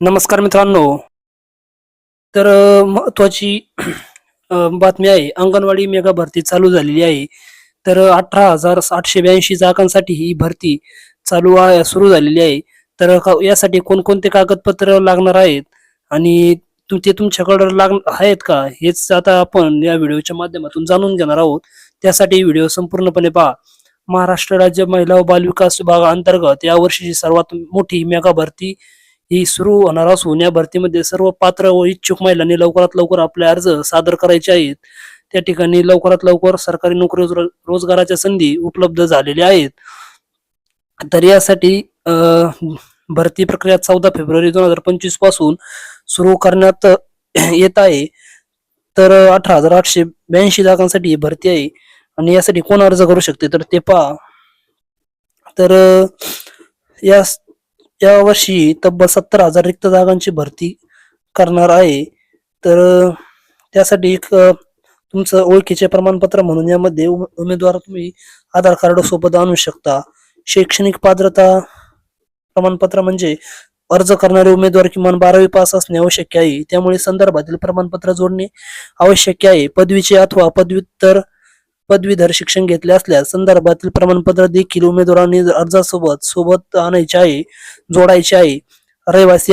नमस्कार मित्रांनो. तर महत्वाची बातमी आहे अंगणवाडी मेगा भरती चालू झालेली आहे. तर अठरा हजार आठशे ब्याऐंशी जागांसाठी ही भरती चालू सुरू झालेली आहे. तर यासाठी कोणकोणते कागदपत्र लागणार आहेत? आणि ते तुमच्याकडे लाग आहेत का? हेच आता आपण या व्हिडिओच्या माध्यमातून जाणून घेणार आहोत. त्यासाठी व्हिडिओ संपूर्णपणे पहा. महाराष्ट्र राज्य महिला व बालविकास विभागाअंतर्गत या वर्षीची सर्वात मोठी मेगा भरती ही सुरू होणार असून या भरतीमध्ये सर्व पात्र व इच्छुक महिलांनी लवकरात लवकर आपले अर्ज सादर करायचे आहेत. त्या ठिकाणी लवकरात लवकर सरकारी नोकरी रोजगाराच्या संधी उपलब्ध झालेल्या आहेत. तर यासाठी भरती प्रक्रिया चौदा फेब्रुवारी दोन हजार पंचवीसपासून सुरू करण्यात येत आहे. तर अठरा हजार आठशे ब्याऐंशी जागांसाठी ही भरती आहे. आणि यासाठी कोण अर्ज करू शकते तर ते पहा. तर या या वर्षी तब्बल सत्तर हजार रिक्त जागांची भरती करणार आहे. तर त्यासाठी एक तुमचं ओळखीचे प्रमाणपत्र म्हणून यामध्ये उम- उमेदवार तुम्ही आधार कार्ड सोबत आणू शकता. शैक्षणिक पात्रता प्रमाणपत्र म्हणजे अर्ज करणारे उमेदवार किमान बारावी पास असणे आवश्यक आहे. त्यामुळे संदर्भातील प्रमाणपत्र जोडणे आवश्यक आहे. पदवीचे अथवा पदव्युत्तर पदवीधर शिक्षण घेतले असल्यास संदर्भातील प्रमाणपत्र देखील उमेदवारांनी अर्जासोबत सोबत आणायचे आहे जोडायचे आहे. रहिवासी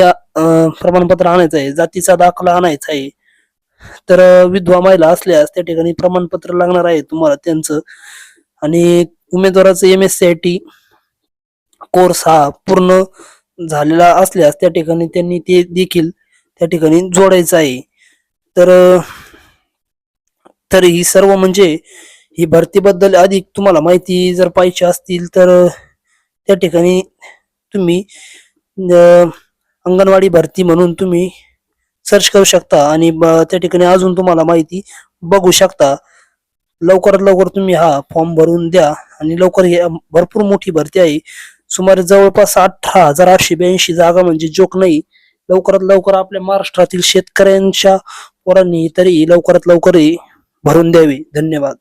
प्रमाणपत्र आणायचं आहे जातीचा दाखला आणायचा आहे. तर विधवा महिला असल्यास त्या ठिकाणी प्रमाणपत्र लागणार आहे तुम्हाला त्यांचं. आणि उमेदवाराचं M S C I T course हा पूर्ण झालेला असल्यास त्या ठिकाणी त्यांनी ते देखील त्या ठिकाणी जोडायचं आहे. तर तर ही सर्व म्हणजे ही भरतीबद्दल अधिक तुम्हाला माहिती जर पाहिजे असतील तर त्या ठिकाणी तुम्ही अंगणवाडी भरती म्हणून तुम्ही सर्च करू शकता आणि ब- त्या ठिकाणी अजून तुम्हाला माहिती बघू शकता. लवकरात लवकर तुम्ही हा फॉर्म भरून द्या आणि लवकर भरपूर मोठी भरती आहे. सुमारे जवळपास अठरा हजार आठशे ब्याऐंशी जागा म्हणजे जोक नाही. लवकरात लवकर आपल्या महाराष्ट्रातील शेतकऱ्यांच्या पोरांनी तरी लवकरात लवकर भरून द्यावी. धन्यवाद.